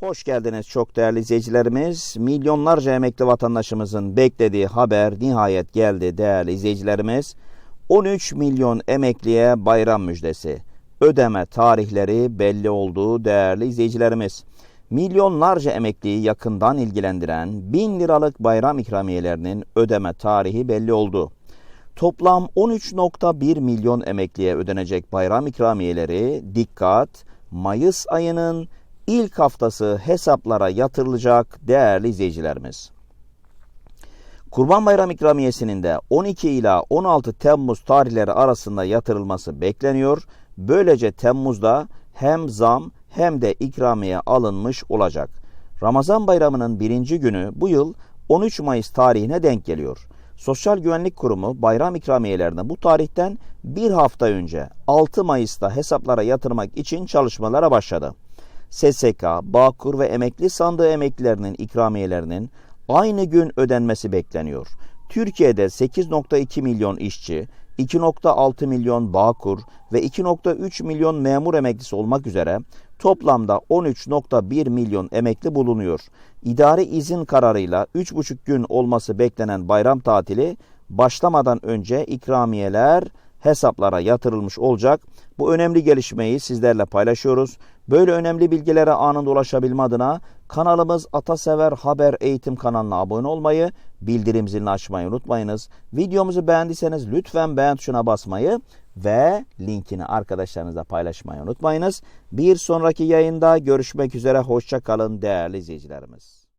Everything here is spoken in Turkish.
Hoş geldiniz çok değerli izleyicilerimiz. Milyonlarca emekli vatandaşımızın beklediği haber nihayet geldi değerli izleyicilerimiz. 13 milyon emekliye bayram müjdesi. Ödeme tarihleri belli oldu değerli izleyicilerimiz. Milyonlarca emekliyi yakından ilgilendiren 1000 liralık bayram ikramiyelerinin ödeme tarihi belli oldu. Toplam 13.1 milyon emekliye ödenecek bayram ikramiyeleri dikkat Mayıs ayının ilk haftası hesaplara yatırılacak değerli izleyicilerimiz. Kurban Bayram ikramiyesinin de 12 ila 16 Temmuz tarihleri arasında yatırılması bekleniyor. Böylece Temmuz'da hem zam hem de ikramiye alınmış olacak. Ramazan bayramının birinci günü bu yıl 13 Mayıs tarihine denk geliyor. Sosyal Güvenlik Kurumu bayram ikramiyelerini bu tarihten bir hafta önce 6 Mayıs'ta hesaplara yatırmak için çalışmalara başladı. SSK, Bağkur ve emekli sandığı emeklilerinin ikramiyelerinin aynı gün ödenmesi bekleniyor. Türkiye'de 8.2 milyon işçi, 2.6 milyon Bağkur ve 2.3 milyon memur emeklisi olmak üzere toplamda 13.1 milyon emekli bulunuyor. İdari izin kararıyla 3,5 gün olması beklenen bayram tatili başlamadan önce ikramiyeler hesaplara yatırılmış olacak. Bu önemli gelişmeyi sizlerle paylaşıyoruz. Böyle önemli bilgilere anında ulaşabilme adına kanalımız Atasever Haber Eğitim kanalına abone olmayı, bildirim zilini açmayı unutmayınız. Videomuzu beğendiyseniz lütfen beğen tuşuna basmayı ve linkini arkadaşlarınızla paylaşmayı unutmayınız. Bir sonraki yayında görüşmek üzere. Hoşça kalın değerli izleyicilerimiz.